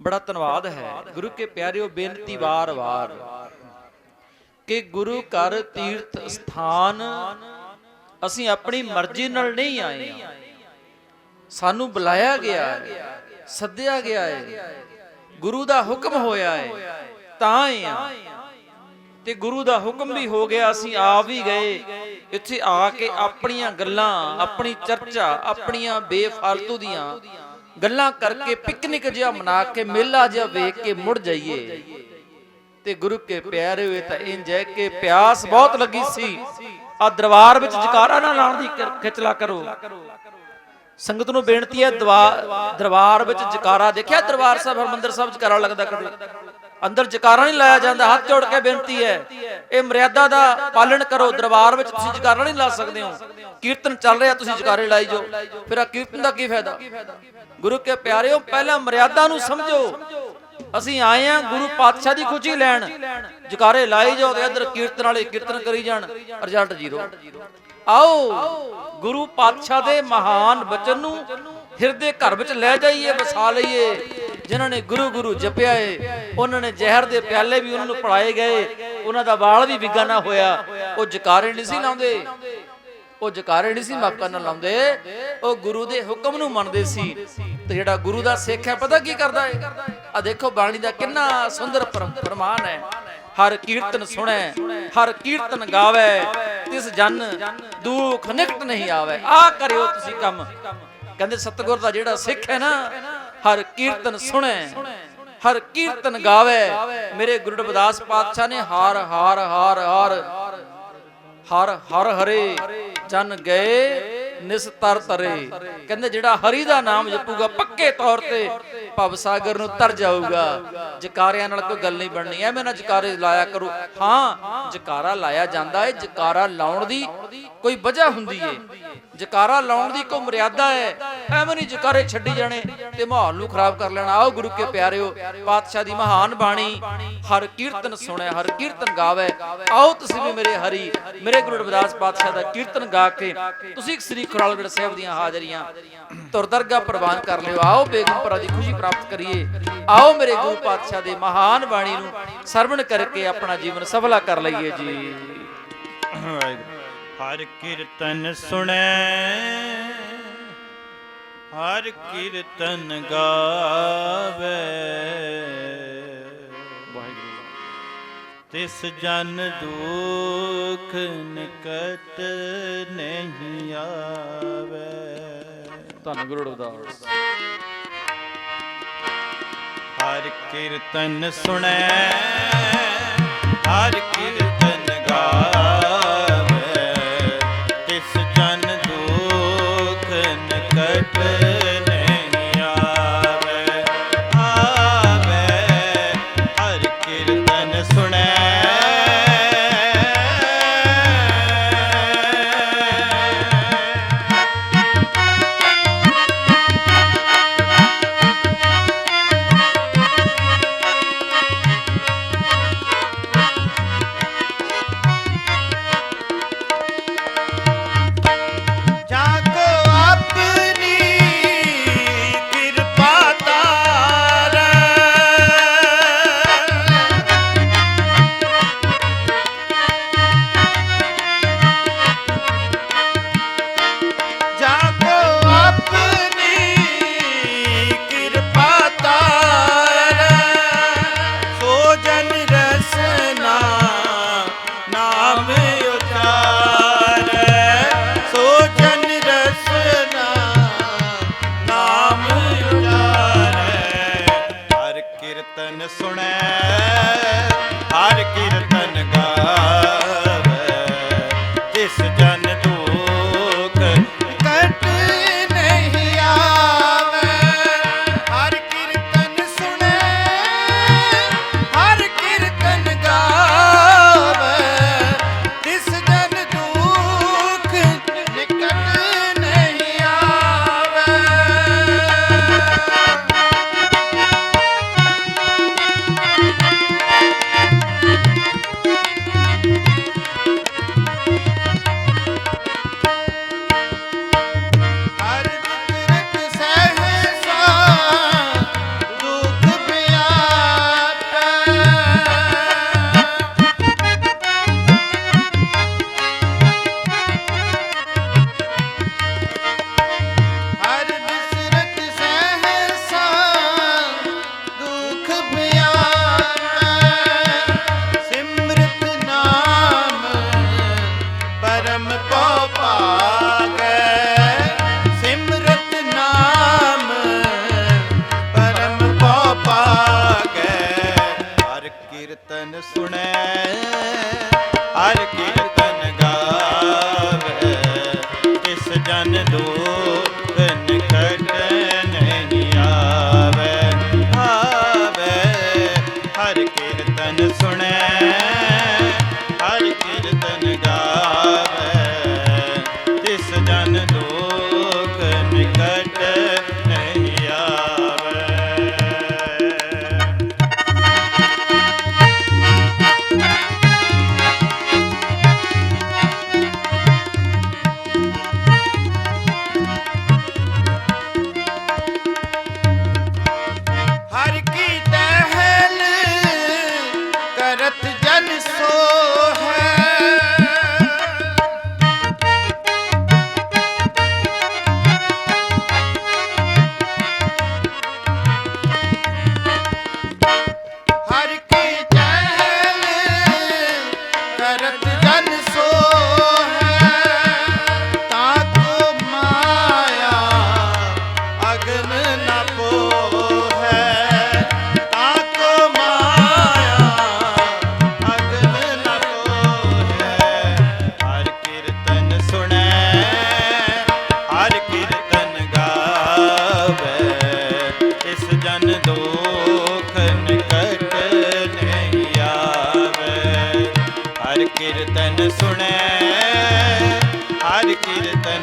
ਬੜਾ ਧੰਨਵਾਦ ਹੈ। ਗੁਰੂ ਕੇ ਪਿਆਰਿਓ, ਬੇਨਤੀ ਵਾਰ-ਵਾਰ ਕਿ ਗੁਰੂ ਘਰ ਤੀਰਥ ਸਥਾਨ ਅਸੀਂ ਆਪਣੀ ਮਰਜ਼ੀ ਨਾਲ ਨਹੀਂ ਆਏ। ਸਾਨੂੰ ਬੁਲਾਇਆ ਗਿਆ ਹੈ, ਸੱਦਿਆ ਗਿਆ ਹੈ, ਗੁਰੂ ਦਾ ਹੁਕਮ ਹੋਇਆ ਹੈ, ਤਾਂ ਆਏ ਤੇ ਗੁਰੂ ਦਾ ਹੁਕਮ ਵੀ ਹੋ ਗਿਆ, ਅਸੀਂ ਆ ਵੀ ਗਏ, ਇੱਥੇ ਆ ਕੇ ਆਪਣੀਆਂ ਗੱਲਾਂ, ਆਪਣੀ ਚਰਚਾ, ਆਪਣੀਆਂ ਬੇਫਾਲਤੂ ਦੀਆਂ ਗੱਲਾਂ ਕਰਕੇ ਪਿਕਨਿਕ ਜਿਹਾ ਮਨਾ ਕੇ ਮੇਲਾ ਜਿਹਾ ਵੇਖ ਕੇ ਮੁੜ ਜਾਈਏ। ਤੇ ਗੁਰੂ ਕੇ ਪਿਆਰੇ ਹੋਏ ਤਾਂ ਇੰਜ ਹੈ ਕਿ ਪਿਆਸ ਬਹੁਤ ਲੱਗੀ ਸੀ। ਆ ਦਰਬਾਰ ਵਿੱਚ ਜਕਾਰਾ ਨਾ ਲਾਉਣ ਦੀ ਖਿਚਲਾ ਕਰੋ। ਸੰਗਤ ਨੂੰ ਬੇਨਤੀ ਹੈ, ਦਵਾ- ਦਰਬਾਰ ਵਿੱਚ ਜਕਾਰਾ ਦੇਖਿਆ? ਦਰਬਾਰ ਸਾਹਿਬ ਹਰਮੰਦਰ ਸਾਹਿਬ ਜਕਾਰਾ ਲੱਗਦਾ ਕਦੇ? ਅੰਦਰ ਜਕਾਰਾ ਨਹੀਂ ਲਾਇਆ ਜਾਂਦਾ, ਹੱਥ ਜੋੜ ਕੇ ਬੇਨਤੀ ਹੈ। ਇਹ ਮਰਿਆਦਾ ਦਾ ਪਾਲਣ ਕਰੋ, ਦਰਬਾਰ ਵਿੱਚ ਤੁਸੀਂ ਜਕਾਰਾ ਨਹੀਂ ਲਾ ਸਕਦੇ ਹੋ। ਕੀਰਤਨ ਚੱਲ ਰਿਹਾ, ਤੁਸੀਂ ਜਕਾਰੇ ਲਾਈ ਜਾਓ। ਫਿਰ ਆ ਕੀਰਤਨ ਦਾ ਕੀ ਫਾਇਦਾ? ਗੁਰੂ ਕੇ ਪਿਆਰਿਓ, ਪਹਿਲਾਂ ਮਰਿਆਦਾ ਨੂੰ ਸਮਝੋ। ਅਸੀਂ ਆਏ ਆ ਗੁਰੂ ਪਾਤਸ਼ਾਹ ਦੀ ਖੁਸ਼ੀ ਲੈਣ। ਜਕਾਰੇ ਲਾਈ ਜਾਓ ਤੇ ਇਧਰ ਕੀਰਤਨ ਵਾਲੇ ਕੀਰਤਨ ਕਰੀ ਜਾਣ। Result zero. ਆਓ, ਗੁਰੂ ਪਾਤਸ਼ਾਹ ਦੇ ਮਹਾਨ ਬਚਨ ਨੂੰ ਹਿਰਦੇ ਘਰ ਵਿੱਚ ਲੈ ਜਾਈਏ, ਵਸਾ ਲਈਏ। ਜਿਨ੍ਹਾਂ ਨੇ ਗੁਰੂ ਗੁਰੂ ਜਪਿਆ ਏ, ਉਹਨਾਂ ਨੇ ਜ਼ਹਿਰ ਦੇ ਪਿਆਲੇ ਵੀ ਉਹਨਾਂ ਨੂੰ ਪੜਾਏ ਗਏ। ਉਹਨਾਂ ਦਾ ਵਾਲ ਵੀ ਵਿਗਾ ਨਾ ਹੋਇਆ। ਉਹ ਜਕਾਰੇ ਨਹੀਂ ਸੀ ਲਾਉਂਦੇ। ਉਹ ਜਕਾਰੇ ਨਹੀਂ ਸੀ ਮੱਕਾ ਨਾਲ ਲਾਉਂਦੇ। ਉਹ ਗੁਰੂ ਦੇ ਹੁਕਮ ਨੂੰ ਮੰਨਦੇ ਸੀ। ਤੇ ਜਿਹੜਾ ਗੁਰੂ ਦਾ ਸਿੱਖ ਹੈ, ਪਤਾ ਕੀ ਕਰਦਾ ਹੈ ਆ ਦੇਖੋ, ਬਾਣੀ ਦਾ ਕਿੰਨਾ ਸੁੰਦਰ ਫਰਮ- ਫਰਮਾਨ ਹੈ। ਹਰ ਕੀਰਤਨ ਸੁਣੈ, ਹਰ ਕੀਰਤਨ ਗਾਵੇ। ਤਿਸ ਜਨ ਦੁੱਖ ਨਿਕਟ ਨਹੀਂ ਆਵੇ। ਆ ਕਰਿਓ ਤੁਸੀਂ ਕੰਮ। ਕਹਿੰਦੇ ਸਤਿਗੁਰ ਦਾ ਜਿਹੜਾ ਸਿੱਖ ਹੈ ਨਾ, ਹਰ ਕੀਰਤਨ ਸੁਣੈ, ਹਰ ਕੀਰਤਨ ਗਾਵੇ। ਮੇਰੇ ਗੁਰੂ ਰਵਿਦਾਸ ਪਾਤਸ਼ਾਹ ਨੇ ਹਾਰ ਹਾਰ ਹਾਰ ਹਾਰ, ਹਰ ਹਰ ਹਰੇ ਜਨ ਗਏ ਨਿਸਤਰ ਤਰੇ ਕਹਿੰਦੇ ਜਿਹੜਾ ਹਰੀ ਦਾ ਨਾਮ ਜਪੂਗਾ, ਪੱਕੇ ਤੌਰ ਤੇ ਭਵ ਸਾਗਰ ਨੂੰ ਤਰ ਜਾਊਗਾ। ਜਕਾਰਿਆਂ ਨਾਲ ਕੋਈ ਗੱਲ ਨਹੀਂ ਬਣਨੀ, ਐਵੇਂ ਨਾ ਜਕਾਰੇ ਲਾਇਆ ਕਰੋ। ਹਾਂ, ਜਕਾਰਾ ਲਾਇਆ ਜਾਂਦਾ ਹੈ ਜਕਾਰਾ ਲਾਉਣ ਦੀ ਕੋਈ ਵਜ੍ਹਾ ਹੁੰਦੀ ਏ। ਜਕਾਰਾ ਲਾਉਣ ਦੀ ਕੋਈ ਮਰਿਆਦਾ ਹੈ, ਐਵੇਂ ਨਹੀਂ ਜਕਾਰੇ ਛੱਡੀ ਜਾਣੇ ਤੇ ਮਾਹੌਲ ਨੂੰ ਖਰਾਬ ਕਰ ਲੈਣਾ। ਆਓ ਗੁਰੂ ਕੇ ਪਿਆਰਿਓ, ਪਾਤਸ਼ਾਹ ਦੀ ਮਹਾਨ ਬਾਣੀ, ਹਰ ਕੀਰਤਨ ਸੁਣਿਆ, ਹਰ ਕੀਰਤਨ ਗਾਵੇ। ਆਓ ਤੁਸੀਂ ਵੀ ਮੇਰੇ ਹਰੀ, ਮੇਰੇ ਗੁਰੂ ਰਵਿਦਾਸ ਪਾਤਸ਼ਾਹ ਦਾ ਕੀਰਤਨ ਗਾ ਕੇ ਤੁਸੀਂ ਸ੍ਰੀ ਖੁਰਾਲਗੜ ਸਾਹਿਬ ਦੀਆਂ ਹਾਜ਼ਰੀਆਂ ਤੁਰ ਪ੍ਰਵਾਨ ਕਰ ਲਿਓ। ਆਓ ਬੇਗਮਪੁਰਾ ਦੀ ਖੁਸ਼ੀ ਪ੍ਰਾਪਤ ਕਰੀਏ। ਆਓ ਮੇਰੇ ਗੁਰੂ ਪਾਤਸ਼ਾਹ ਦੇ ਮਹਾਨ ਬਾਣੀ ਨੂੰ ਸਰਵਣ ਕਰਕੇ ਆਪਣਾ ਜੀਵਨ ਸਫਲਾ ਕਰ ਲਈਏ ਜੀ। ਵਾਹਿਗੁਰੂ। ਹਰ ਕੀਰਤਨ ਸੁਣੈ ਹਰ ਕੀਰਤਨ ਗਾਵੇ। ਵਾਹਿਗੁਰੂ ਤਿਸ ਜਨ ਦੁਖ ਨਿਕਟ ਨਹੀਂ ਆਵੇ। ਧੰਨ ਗੁਰੂ ਰਵਿਦਾਸ ਹਰ ਕੀਰਤਨ ਸੁਣੈ ਹਰ ਕੀਰਤਨ ਗਾਵੇ। ਹਰ ਗਾਵੇ।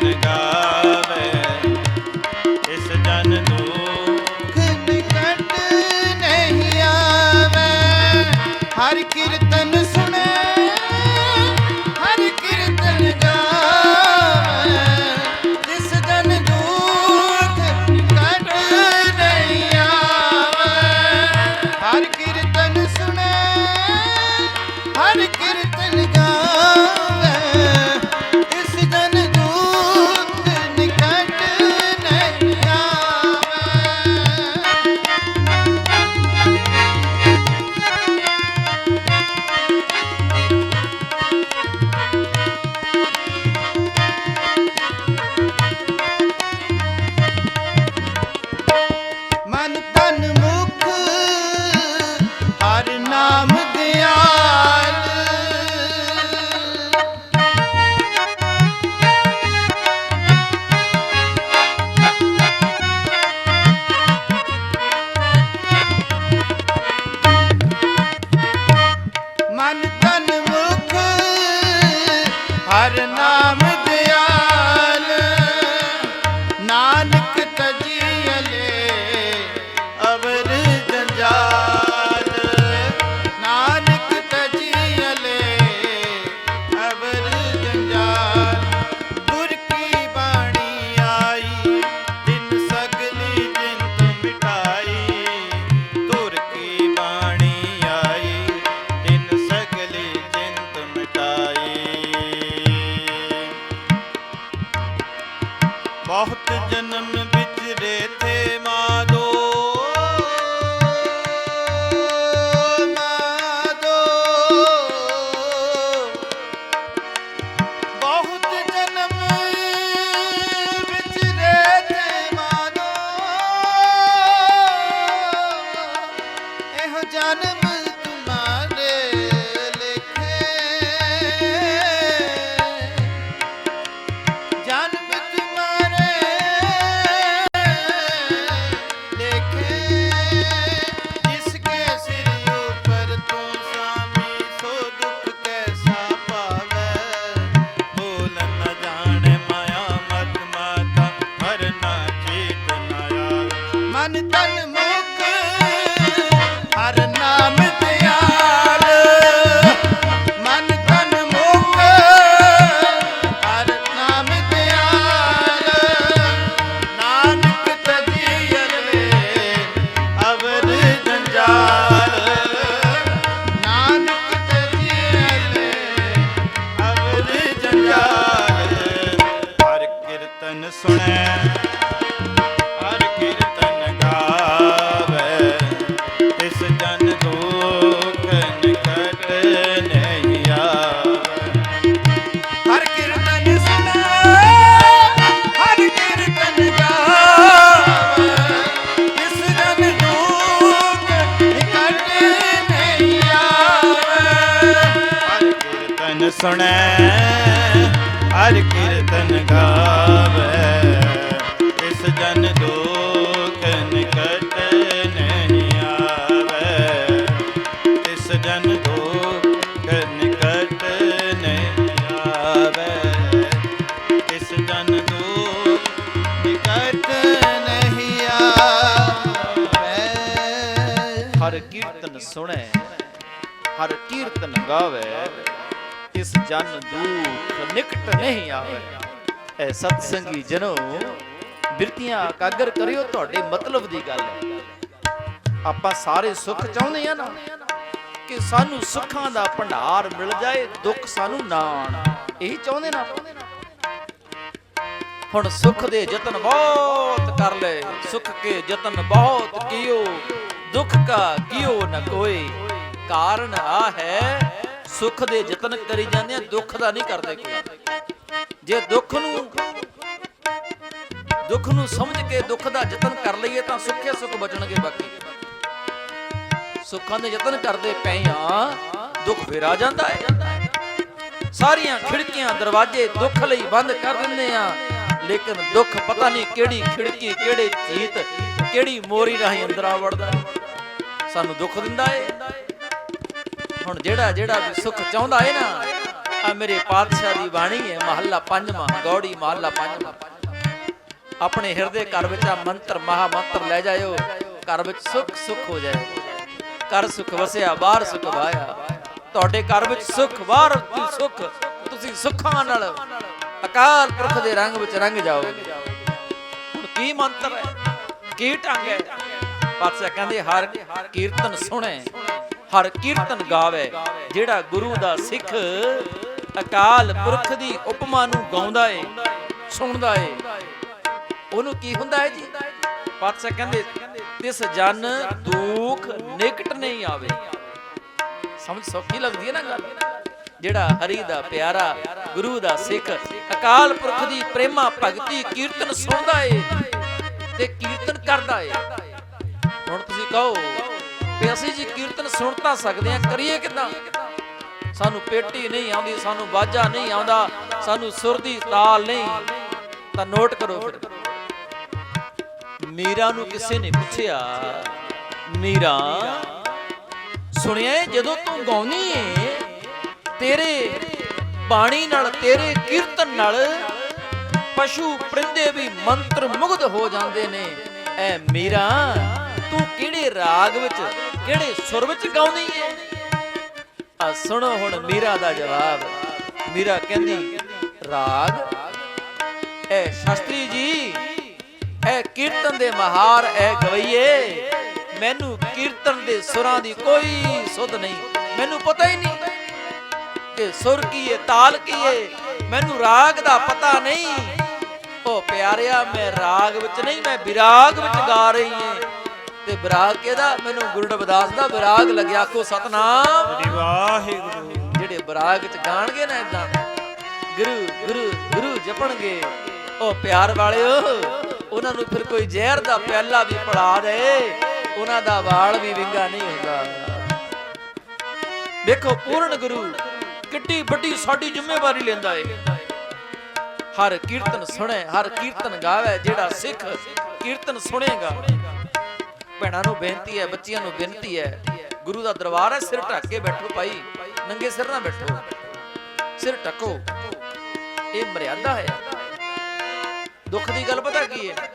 ਗਾਵੇ ਕੀਰਤਨ ਗਾਵੇ ਇਸ ਜਨ ਦੁਖ ਨਿਕਟ ਨਹੀਂ ਆਵੇ। ਐ ਸਤਸੰਗੀ ਜਨੋ, ਬਿਰਤੀਆਂ ਇਕਾਗਰ ਕਰਿਓ, ਤੁਹਾਡੇ ਮਤਲਬ ਦੀ ਗੱਲ ਹੈ। ਆਪਾਂ ਸਾਰੇ ਸੁੱਖ ਚਾਹੁੰਦੇ ਆ ਨਾ, ਕਿ ਸਾਨੂੰ ਸੁੱਖਾਂ ਦਾ ਭੰਡਾਰ ਮਿਲ ਜਾਏ, ਦੁੱਖ ਸਾਨੂੰ ਨਾ ਆਣ ਇਹੀ ਚਾਹੁੰਦੇ ਨਾ ਹੁਣ ਸੁੱਖ ਦੇ ਯਤਨ ਬਹੁਤ ਕਰ ਲੈ ਸੁੱਖ ਕੇ ਯਤਨ ਬਹੁਤ ਕੀਓ, ਦੁੱਖ ਕਾ ਕੀਓ ਨ ਕੋਈ ਕਾਰਨ ਆ ਹੈ, ਸੁਖ ਦੇ ਯਤਨ ਕਰੀ ਜਾਂਦੇ ਆ, ਦੁੱਖ ਦਾ ਨਹੀਂ ਕਰਦੇ ਕੋਈ। ਜੇ ਦੁੱਖ ਨੂੰ ਦੁੱਖ ਨੂੰ ਸਮਝ ਕੇ ਦੁੱਖ ਦਾ ਯਤਨ ਕਰ ਲਈਏ ਤਾਂ ਸੁੱਖੇ ਸੁਖ ਬਚਣਗੇ ਬਾਕੀ। ਸੁੱਖਾਂ ਦੇ ਯਤਨ ਕਰਦੇ ਪਏ ਆ, ਦੁੱਖ ਫਿਰ ਆ ਜਾਂਦਾ ਹੈ। ਸਾਰੀਆਂ ਖਿੜਕੀਆਂ, ਦਰਵਾਜ਼ੇ ਦੁੱਖ ਲਈ ਬੰਦ ਕਰ ਦਿੰਦੇ ਆ, ਲੇਕਿਨ ਦੁੱਖ ਪਤਾ ਨਹੀਂ ਕਿਹੜੀ ਖਿੜਕੀ, ਕਿਹੜੇ ਚੀਤ, ਕਿਹੜੀ ਮੋਰੀ ਰਾਹੀਂ ਅੰਦਰ ਆ ਵੜਦਾ ਹੈ। ਸਾਨੂੰ ਦੁੱਖ ਦਿੰਦਾ ਏ ਹੁਣ ਜਿਹੜਾ ਜਿਹੜਾ ਵੀ ਸੁੱਖ ਚਾਹੁੰਦਾ ਏ ਨਾ ਆ ਮੇਰੇ ਪਾਤਸ਼ਾਹ ਦੀ ਬਾਣੀ ਹੈ ਮਹੱਲਾ ਪੰਜਵਾਂ, ਗੌੜੀ ਮਹੱਲਾ ਪੰਜਵਾਂ। ਆਪਣੇ ਹਿਰਦੇ ਘਰ ਵਿੱਚ ਆ ਮੰਤਰ ਮਹਾ ਮੰਤਰ ਲੈ ਜਾਇਓ, ਘਰ ਵਿੱਚ ਸੁੱਖ ਸੁੱਖ ਹੋ ਜਾਏ। ਘਰ ਸੁੱਖ ਵਸਿਆ, ਬਾਹਰ ਸੁੱਖ ਵਾਇਆ ਤੁਹਾਡੇ ਘਰ ਵਿੱਚ ਸੁੱਖ, ਬਾਹਰ ਸੁੱਖ, ਤੁਸੀਂ ਸੁੱਖਾਂ ਨਾਲ ਅਕਾਲ ਪੁਰਖ ਦੇ ਰੰਗ ਵਿੱਚ ਰੰਗ ਜਾਓਗੇ। ਹੁਣ ਕੀ ਮੰਤਰ ਹੈ? ਕੀ ਢੰਗ ਹੈ? ਪਾਤਸ਼ਾਹ ਕਹਿੰਦੇ, ਹਰ ਕੀਰਤਨ ਸੁਣੇ। ਹਰ ਕੀਰਤਨ ਗਾਵੇ, ਜਿਹੜਾ ਗੁਰੂ ਦਾ ਸਿੱਖ ਅਕਾਲ ਪੁਰਖ ਦੀ ਉਪਮਾ ਨੂੰ ਗਾਉਂਦਾ ਏ, ਸੁਣਦਾ ਏ। ਉਹਨੂੰ ਕੀ ਹੁੰਦਾ ਹੈ ਜੀ? ਪਾਤਸ਼ਾਹ ਕਹਿੰਦੇ, ਤਿਸ ਜਨ ਦੁੱਖ ਨਿਕਟ ਨਹੀਂ ਆਵੇ। ਸਮਝ ਸੌਖੀ ਲੱਗਦੀ ਹੈ ਨਾ ਗੱਲ? ਜਿਹੜਾ ਹਰੀ ਦਾ ਪਿਆਰਾ, ਗੁਰੂ ਦਾ ਸਿੱਖ ਅਕਾਲ ਪੁਰਖ ਦੀ ਪ੍ਰੇਮਾ ਭਗਤੀ ਕੀਰਤਨ ਸੁਣਦਾ ਏ ਤੇ ਕੀਰਤਨ ਕਰਦਾ ਏ। ਹੁਣ ਤੁਸੀਂ ਕਹੋ ਵੀ ਅਸੀਂ ਜੀ ਕੀਰਤਨ ਸੁਣ ਤਾਂ ਸਕਦੇ ਆ ਕਰੀਏ ਕਿਦਾਂ? ਸਾਨੂੰ ਪੇਟੀ ਨਹੀਂ ਆਉਂਦੀ, ਸਾਨੂੰ ਬਾਜਾ ਨਹੀਂ ਆਉਂਦਾ, ਸਾਨੂੰ ਸੁਰ ਦੀ ਤਾਲ ਨਹੀਂ। ਤਾਂ ਨੋਟ ਕਰੋ ਫਿਰ। ਮੀਰਾ ਨੂੰ ਕਿਸੇ ਨੇ ਪੁੱਛਿਆ, ਮੀਰਾ, ਸੁਣਿਆ ਜਦੋਂ ਤੂੰ ਗਾਉਣੀ ਏ, ਤੇਰੇ ਬਾਣੀ ਨਾਲ, ਤੇਰੇ ਕੀਰਤਨ ਨਾਲ ਪਸ਼ੂ ਪਰਿੰਦੇ ਵੀ ਮੰਤਰ ਮੁਗਧ ਹੋ ਜਾਂਦੇ ਨੇ। ਐ ਮੀਰਾ, ਤੂੰ ਕਿਹੜੇ ਰਾਗ ਵਿੱਚ ਕਿਹੜੇ ਸੁਰ ਵਿੱਚ ਗਾਉਂਦੀ ਏ? ਆ ਸੁਣੋ ਹੁਣ ਮੀਰਾ ਦਾ ਜਵਾਬ। ਮੀਰਾ ਕਹਿੰਦੀ, ਰਾਗ ਐ ਸ਼ਾਸਤਰੀ ਜੀ ਐ ਕੀਰਤਨ ਦੇ ਮਹਾਰ ਐ ਗਵਈਏ, ਮੈਨੂੰ ਕੀਰਤਨ ਦੇ ਸੁਰਾਂ ਦੀ ਕੋਈ ਸੁਧ ਨਹੀਂ। ਮੈਨੂੰ ਪਤਾ ਹੀ ਨਹੀਂ ਕਿ ਸੁਰ ਕੀ ਏ, ਤਾਲ ਕੀ ਏ। ਮੈਨੂੰ ਰਾਗ ਦਾ ਪਤਾ ਨਹੀਂ। ਉਹ ਪਿਆਰਿਆ, ਮੈਂ ਰਾਗ ਵਿੱਚ ਨਹੀਂ, ਮੈਂ ਵਿਰਾਗ ਵਿੱਚ ਗਾ ਰਹੀ ਏ। ਤੇ ਵਿਰਾਗ ਕਿਹਦਾ? ਮੈਨੂੰ ਗੁਰੂ ਰਵਿਦਾਸ ਦਾ ਵਿਰਾਗ ਲੱਗਿਆ। ਕੋ ਸਤਨਾਮ। ਜੀ ਵਾਹਿਗੁਰੂ। ਜਿਹੜੇ ਬਰਾਗ ਚ ਗਾਣਗੇ ਨਾ ਇਦਾਂ ਗੁਰੂ ਗੁਰੂ ਗੁਰੂ ਜਪਣਗੇ। ਉਹ ਪਿਆਰ ਵਾਲਿਓ ਉਹਨਾਂ ਨੂੰ ਫਿਰ ਕੋਈ ਜ਼ਹਿਰ ਦਾ ਪਿਆਲਾ ਵੀ ਪਿਲਾ ਦੇ। ਉਹਨਾਂ ਦਾ ਵਾਲ ਵੀ ਵਿੰਗਾ ਨਹੀਂ ਹੁੰਦਾ। ਵੇਖੋ ਪੂਰਨ ਗੁਰੂ ਕਿੱਡੀ ਵੱਡੀ ਸਾਡੀ ਜ਼ਿੰਮੇਵਾਰੀ ਲੈਂਦਾ ਏ। ਹਰ ਕੀਰਤਨ ਸੁਣੇ ਹਰ ਕੀਰਤਨ ਗਾਵੇ ਜਿਹੜਾ ਸਿੱਖ ਕੀਰਤਨ ਸੁਣੇਗਾ। ਭੈਣਾਂ ਨੂੰ ਬੇਨਤੀ ਹੈ, ਬੱਚਿਆਂ ਨੂੰ ਬੇਨਤੀ ਹੈ, ਗੁਰੂ ਦਾ ਦਰਬਾਰ ਹੈ, ਸਿਰ ਢੱਕ ਕੇ ਬੈਠੋ ਭਾਈ, ਨੰਗੇ ਸਿਰ ਨਾ ਬੈਠੋ, ਸਿਰ ਢੱਕੋ। ਇਹ ਮਰਿਆਦਾ ਹੈ। ਦੁੱਖ ਦੀ ਗੱਲ ਪਤਾ ਕੀ ਹੈ?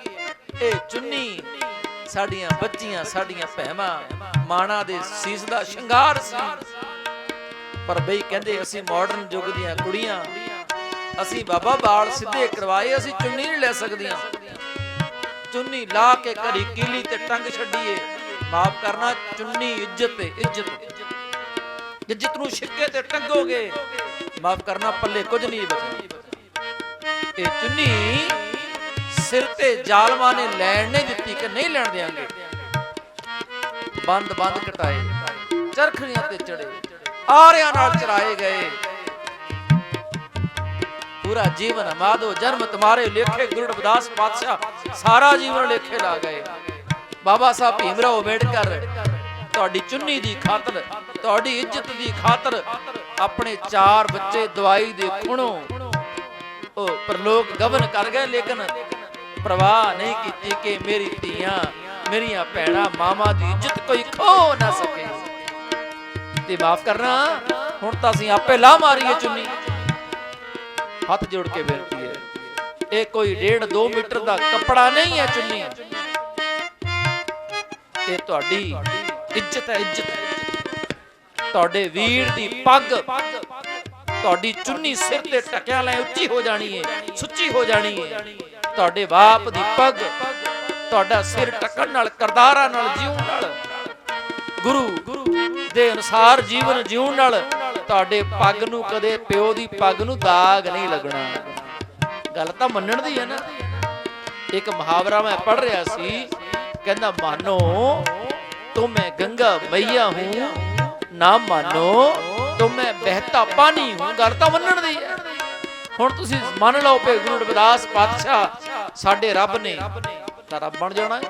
ਇਹ ਚੁੰਨੀ ਸਾਡੀਆਂ ਬੱਚੀਆਂ, ਸਾਡੀਆਂ ਭੈਵਾਂ ਮਾਣਾ ਦੇ ਸੀਸ ਦਾ ਸ਼ਿੰਗਾਰ ਸੀ। ਪਰ ਬਈ ਕਹਿੰਦੇ ਅਸੀਂ ਮਾਡਰਨ ਯੁੱਗ ਦੀਆਂ ਕੁੜੀਆਂ, ਅਸੀਂ ਬਾਬਾ ਬਾਲ ਸਿੱਧੇ ਕਰਵਾਏ, ਅਸੀਂ ਚੁੰਨੀ ਨਹੀਂ ਲੈ ਸਕਦੀਆਂ। ਚੁੰਨੀ ਲਾ ਕੇ ਘਰੀ ਕੀਲੀ ਤੇ ਟੰਗ ਛੱਡੀਏ। ਮਾਫ ਕਰਨਾ, ਚੁੰਨੀ ਇੱਜ਼ਤ ਤੇ ਇੱਜ਼ਤ। ਇੱਜ਼ਤ ਨੂੰ ਛਿੱਕੇ ਤੇ ਟੰਗੋਗੇ, ਮਾਫ ਕਰਨਾ ਪੱਲੇ ਕੁਝ ਨਹੀਂ ਬਚਣਾ ਇਹ ਚੁੰਨੀ ਸਿਰ ਤੇ ਜ਼ਾਲਮਾਂ ਨੇ ਲੈਣ ਨਹੀਂ ਦਿੱਤੀ ਕਿ ਨਹੀਂ ਲੈਣ ਦੇਾਂਗੇ ਬੰਦ ਬੰਦ ਕਟਾਏ, ਚਰਖੜੀਆਂ ਤੇ ਚੜੇ, ਆਰਿਆਂ ਨਾਲ ਚਰਾਏ ਗਏ। ਪੂਰਾ ਜੀਵਨ ਮਾਦੋ ਜਨਮ ਤੁਮਾਰੇ ਲੇਖੇ ਗੁਰੂ ਰਵਿਦਾਸ ਪਾਤਸ਼ਾਹ, ਸਾਰਾ ਜੀਵਨ ਲੇਖੇ ਲਾ ਗਏ। ਬਾਬਾ ਸਾਹਿਬ ਭੀਮਰਾਓ ਅੰਬੇਡਕਰ, ਤੁਹਾਡੀ ਚੁੰਨੀ ਦੀ ਖਾਤਰ, ਤੁਹਾਡੀ ਇੱਜ਼ਤ ਦੀ ਖਾਤਰ ਆਪਣੇ ਚਾਰ ਬੱਚੇ ਦਵਾਈ ਦੇ ਖੁਣੋਂ ਉਹ ਪ੍ਰਲੋਕ ਗਵਨ ਕਰ ਗਏ, ਲੇਕਿਨ ਪ੍ਰਵਾਹ ਨਹੀਂ ਕੀਤੀ ਕਿ ਮੇਰੀ ਧੀਆਂ, ਮੇਰੀਆਂ ਭੈਣਾਂ ਮਾਮਾ ਦੀ ਇੱਜ਼ਤ ਕੋਈ ਖੋ ਨਾ ਸਕੇ। ਤੇ ਮਾਫ ਕਰਨਾ, ਹੁਣ ਤਾਂ ਅਸੀਂ ਆਪੇ ਲਾ ਮਾਰੀਏ ਚੁੰਨੀ। ਹੱਥ ਜੋੜ ਕੇ ਬੇਨਤੀ ਹੈ। ਇਹ ਕੋਈ 1.5 2 ਮੀਟਰ ਦਾ ਕੱਪੜਾ ਨਹੀਂ ਹੈ ਚੁੰਨੀ। ਇਹ ਤੁਹਾਡੀ ਇੱਜ਼ਤ ਹੈ, ਇੱਜ਼ਤ। ਤੁਹਾਡੇ ਵੀਰ ਦੀ ਪੱਗ, ਤੁਹਾਡੀ ਚੁੰਨੀ ਸਿਰ ਤੇ ਟਕਿਆ ਲੈ ਉੱਚੀ ਹੋ ਜਾਣੀ ਹੈ, ਸੁੱਚੀ ਹੋ ਜਾਣੀ ਹੈ। ਤੁਹਾਡੇ ਬਾਪ ਦੀ ਪੱਗ, ਤੁਹਾਡਾ ਸਿਰ ਟਕਣ ਨਾਲ, ਕਰਦਾਰਾਂ ਨਾਲ, ਜਿਉਣ ਨਾਲ, ਗੁਰੂ ਦੇ ਅਨੁਸਾਰ ਜੀਵਨ ਜਿਉਣ ਨਾਲ ਤੁਹਾਡੇ ਪੱਗ ਨੂੰ ਕਦੇ ਪਿਓ ਦੀ ਪੱਗ ਨੂੰ ਦਾਗ ਨਹੀਂ ਲੱਗਣਾ। ਗੱਲ ਤਾਂ ਮੰਨਣ ਦੀ ਹੈ ਨਾ। ਇੱਕ ਮੁਹਾਵਰਾ ਮੈਂ ਪੜ ਰਿਹਾ ਸੀ, ਕਹਿੰਦਾ, ਮਾਨੋ ਤੁਮ ਮੈਂ ਗੰਗਾ ਮਈਆ ਹੂੰ। ਨਾ ਮਾਨੋ ਤੁਮ ਮੈਂ ਬਹਿਤਾ ਪਾਣੀ ਹੂੰ। ਗੱਲ ਤਾਂ ਮੰਨਣ ਦੀ ਹੈ। ਹੁਣ ਤੁਸੀਂ ਮੰਨ ਲਓ ਕਿ ਗੁਰੂ ਰਵਿਦਾਸ ਪਾਤਸ਼ਾਹ ਸਾਡੇ ਰੱਬ ਨੇ ਤਾਂ ਰੱਬ ਬਣ ਜਾਣਾ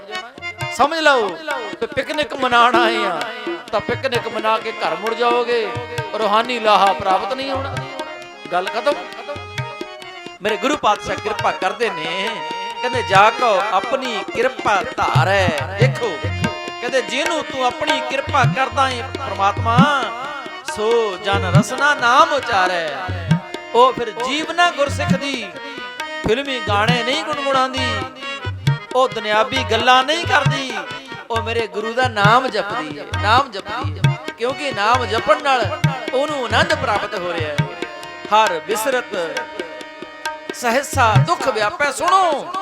ਸਮਝ ਲਓ ਕਿ ਪਿਕਨਿਕ ਮਨਾਉਣ ਆਏ ਆ, ਤਾਂ ਪਿਕਨਿਕ ਮਨਾ ਕੇ ਘਰ ਮੁੜ ਜਾਓਗੇ। ਰੋਹਾਨੀ ਲਾਹਾ ਪ੍ਰਾਪਤ ਨਹੀਂ ਹੋਣਾ। ਗੱਲ ਖਤਮ। ਮੇਰੇ ਗੁਰੂ ਪਾਤਸ਼ਾਹ ਕਿਰਪਾ ਕਰਦੇ ਨੇ। ਕਹਿੰਦੇ, ਜਾ ਕੋ ਆਪਣੀ ਕਿਰਪਾ ਧਾਰੈ। ਦੇਖੋ, ਕਹਿੰਦੇ, ਜਿਹਨੂੰ ਤੂੰ ਆਪਣੀ ਕਿਰਪਾ ਕਰਦਾ ਏ, ਪ੍ਰਮਾਤਮਾ, ਸੋ ਜਨ ਰਸਨਾ ਨਾਮ ਉਚਾਰੈ। ਉਹ ਫਿਰ ਜੀਵਨਾ ਗੁਰਸਿੱਖ ਦੀ ਫਿਲਮੀ ਗਾਣੇ ਨਹੀਂ ਗੁੰਗੁਣਾਉਂਦੀ ਉਹ ਦੁਨਿਆਵੀ ਗੱਲਾਂ ਨਹੀਂ ਕਰਦੀ। ਉਹ ਮੇਰੇ ਗੁਰੂ ਦਾ ਨਾਮ ਜਪਦੀ ਹੈ ਨਾਮ ਜਪਦੀ ਹੈ ਕਿਉਂਕਿ ਨਾਮ ਜਪਣ ਨਾਲ ਉਹਨੂੰ ਆਨੰਦ ਪ੍ਰਾਪਤ ਹੋ ਰਿਹਾ ਹੈ। ਹਰ ਬਿਸਰਤ, ਸਹਸਾ, ਦੁੱਖ ਵਿਆਪੈ, ਸੁਣੋ।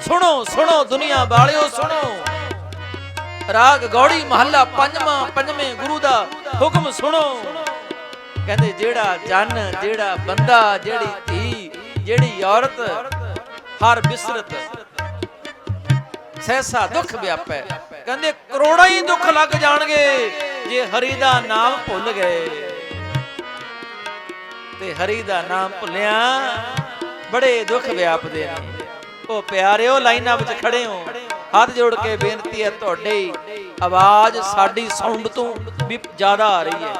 ਸੁਣੋ ਸੁਣੋ ਦੁਨੀਆ ਵਾਲਿਓ, ਸੁਣੋ। ਰਾਗ ਗੌੜੀ ਮਹੱਲਾ ਪੰਜਵਾਂ, ਪੰਜਵੇਂ ਗੁਰੂ ਦਾ ਹੁਕਮ ਸੁਣੋ। ਕਹਿੰਦੇ, ਜਿਹੜਾ ਜਨ, ਜਿਹੜਾ ਬੰਦਾ, ਜਿਹੜੀ ਧੀ, ਜਿਹੜੀ ਔਰਤ, ਹਰ ਬਿਸਰਤ, ਸਹਿਸਾ, ਦੁੱਖ ਵਿਆਪੈ। ਕਹਿੰਦੇ, ਕਰੋੜਾਂ ਹੀ ਦੁੱਖ ਲੱਗ ਜਾਣਗੇ। ਜੇ ਹਰੀ ਦਾ ਨਾਮ ਭੁੱਲ ਗਏ ਤੇ ਹਰੀ ਦਾ ਨਾਮ ਭੁੱਲਿਆ, ਬੜੇ ਦੁੱਖ ਵਿਆਪਦੇ ਨੇ। ਉਹ ਪਿਆਰਿਓ, ਲਾਈਨਾਂ ਵਿੱਚ ਖੜੇ ਹੋ। ਹੱਥ ਜੋੜ ਕੇ ਬੇਨਤੀ ਹੈ ਤੁਹਾਡੀ, ਆਵਾਜ਼ ਸਾਡੀ ਸਾਊਂਡ ਤੋਂ ਵੀ ਜ਼ਿਆਦਾ ਆ ਰਹੀ ਹੈ।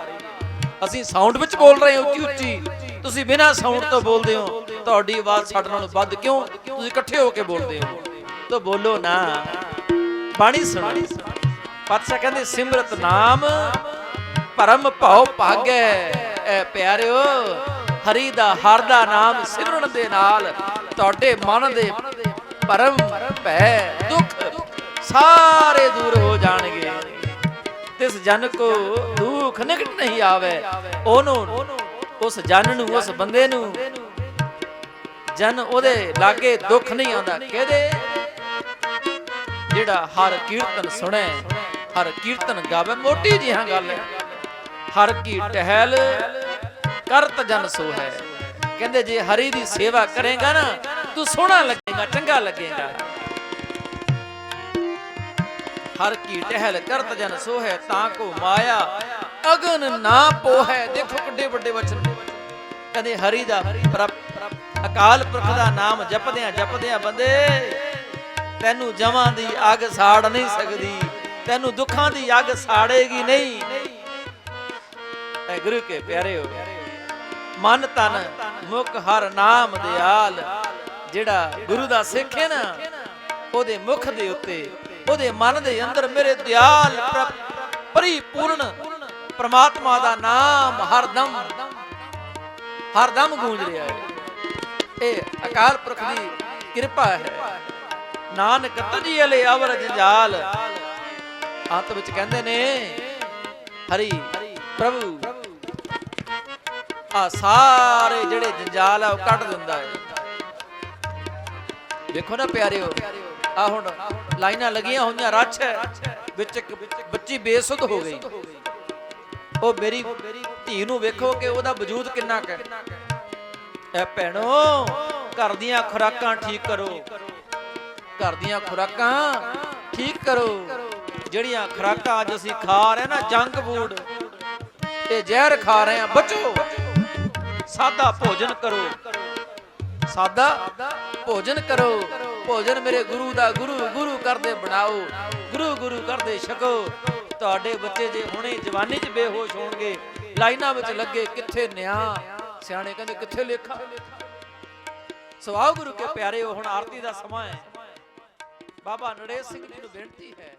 ਅਸੀਂ ਸਾਊਂਡ ਵਿੱਚ ਬੋਲ ਰਹੇ ਹਾਂ, ਉੱਚੀ ਉੱਚੀ। ਤੁਸੀਂ ਬਿਨਾਂ ਸਾਊਂਡ ਤੋਂ ਬੋਲਦੇ ਹੋ, ਤੁਹਾਡੀ ਆਵਾਜ਼ ਸਾਡੇ ਨਾਲੋਂ ਵੱਧ ਕਿਉਂ? ਤੁਸੀਂ ਇਕੱਠੇ ਹੋ ਕੇ ਬੋਲਦੇ ਹੋ। ਤਾਂ ਬੋਲੋ ਨਾ। ਬਾਣੀ ਸੁਣੋ। ਪਾਤਸ਼ਾਹ ਕਹਿੰਦੇ ਸਿਮਰਤ ਨਾਮ, ਭਰਮ ਭਉ ਭਾਗੈ। ਐ ਪਿਆਰਿਓ, ਹਰੀ ਦਾ, ਹਰ ਦਾ ਨਾਮ ਸਿਮਰਨ ਦੇ ਨਾਲ ਤੁਹਾਡੇ ਮਨ ਦੇ ਪਰਮ ਭੈ, ਦੁੱਖ ਸਾਰੇ ਦੂਰ ਹੋ ਜਾਣਗੇ। ਤਿਸ ਜਨ ਕੋ ਦੁੱਖ ਨਿਕਟ ਨਹੀਂ ਆਵੇ, ਉਹਨੂੰ, ਉਸ ਜਨ ਨੂੰ, ਉਸ ਬੰਦੇ ਨੂੰ ਜਨ ਉਹਦੇ ਲਾਗੇ ਦੁੱਖ ਨਹੀਂ ਆਉਂਦਾ। ਕਿਹਦੇ? ਜਿਹੜਾ ਹਰ ਕੀਰਤਨ ਸੁਣੇ। ਹਰ ਕੀਰਤਨ ਗਾਵੇ ਮੋਟੀ ਜਿਹਾ ਗੱਲ। ਹੈ ਹਰ ਕੀ ਟਹਿਲ ਕਰਤ ਜਨ ਸੋ ਹੈ ਕਹਿੰਦੇ ਜੇ ਹਰੀ ਦੀ ਸੇਵਾ ਕਰੇਗਾ ਨਾ, ਤੂੰ ਸੋਹਣਾ ਲੱਗੇਗਾ, ਚੰਗਾ ਲੱਗੇਗਾ। ਹਰ ਕੀ ਟਹਿਲ ਕਰਤ ਜਨ ਸੋ ਹੈ ਤਾਂ ਕੋ ਮਾਇਆ ਅਗਨ ਨਾ ਪੋਹੈ। ਦੇਖੋ ਕਿੱਡੇ ਵੱਡੇ ਵਚਨ। ਕਹਿੰਦੇ ਹਰੀ ਦਾ ਪ੍ਰਭ, ਅਕਾਲ ਪੁਰਖ ਦਾ ਨਾਮ ਜਪਦਿਆਂ ਜਪਦਿਆਂ ਬੰਦੇ, ਤੈਨੂੰ ਜਮਾਂ ਦੀ ਅੱਗ ਸਾੜ ਨਹੀਂ ਸਕਦੀ। ਤੈਨੂੰ ਦੁੱਖਾਂ ਦੀ ਅੱਗ ਸਾੜੇਗੀ ਨਹੀਂ। ਐ ਗੁਰੂ ਕੇ ਪਿਆਰੇ ਹੋ ਮਨ ਤਨ ਮੁਖ ਹਰ ਨਾਮ ਦਿਆਲ। ਜਿਹੜਾ ਗੁਰੂ ਦਾ ਸਿੱਖ ਹੈ ਨਾ, ਉਹਦੇ ਮੁਖ ਦੇ ਉੱਤੇ, ਉਹਦੇ ਮਨ ਦੇ ਅੰਦਰ ਮੇਰੇ ਦਿਆਲ ਪਰਿਪੂਰਨ ਪ੍ਰਮਾਤਮਾ ਦਾ ਨਾਮ ਹਰਦਮ ਹਰਦਮ ਗੂੰਜ ਰਿਹਾ ਹੈ। ਇਹ ਅਕਾਲ ਪੁਰਖ ਦੀ ਕਿਰਪਾ ਹੈ। ਨਾਨਕ ਤੁਝੀ ਅਲੇ ਅਵਰ ਜੰਜਾਲ ਅੰਤ ਵਿੱਚ ਕਹਿੰਦੇ ਨੇ, ਹਰੀ ਪ੍ਰਭੂ। ਆ ਸਾਰੇ ਜਿਹੜੇ ਜੰਜਾਲ ਆ, ਉਹ ਕੱਢ ਦਿੰਦਾ ਹੈ ਦੇਖੋ ਨਾ ਪਿਆਰਿਓ ਆ ਹੁਣ ਲਾਈਨਾਂ ਲੱਗੀਆਂ ਹੋਈਆਂ, ਰੱਛ ਵਿੱਚ ਇੱਕ ਬੱਚੀ ਬੇਸੁੱਧ ਹੋ ਗਈ। ਉਹ ਮੇਰੀ ਧੀ ਨੂੰ ਵੇਖੋ ਕਿ ਉਹਦਾ ਵਜੂਦ ਕਿੰਨਾ ਕੁ ਹੈ। ਐ ਭੈਣੋ, ਘਰ ਦੀਆਂ ਖੁਰਾਕਾਂ ਠੀਕ ਕਰੋ। ਘਰ ਦੀਆਂ ਖੁਰਾਕਾਂ ਠੀਕ ਕਰੋ। ਜਿਹੜੀਆਂ ਖੁਰਾਕਾਂ ਅੱਜ ਅਸੀਂ ਖਾ ਰਹੇ ਨਾ, ਜੰਕ ਫੂਡ ਤੇ ਜ਼ਹਿਰ ਖਾ ਰਹੇ ਆ ਬਚੋ, ਸਾਦਾ ਭੋਜਨ ਕਰੋ। ਸਾਦਾ ਭੋਜਨ ਕਰੋ। ਭੋਜਨ ਮੇਰੇ ਗੁਰੂ ਦਾ ਗੁਰੂ ਗੁਰੂ ਕਰਦੇ ਬਣਾਓ। ਗੁਰੂ ਗੁਰੂ ਕਰਦੇ ਛਕੋ। ਤੁਹਾਡੇ ਬੱਚੇ ਜੇ ਹੁਣੇ ਜਵਾਨੀ 'ਚ ਬੇਹੋਸ਼ ਹੋਣਗੇ, ਲਾਈਨਾਂ ਵਿੱਚ ਲੱਗੇ, ਕਿੱਥੇ ਨਿਆਂ? ਸਿਆਣੇ ਕਹਿੰਦੇ, ਕਿੱਥੇ ਲੇਖਾ? ਸਵਾਹ ਗੁਰੂ ਕੇ ਪਿਆਰਿਓ ਹੁਣ ਆਰਤੀ ਦਾ ਸਮਾਂ ਹੈ। ਬਾਬਾ ਨਰੇਸ਼ ਸਿੰਘ ਜੀ ਨੂੰ ਬੇਨਤੀ ਹੈ।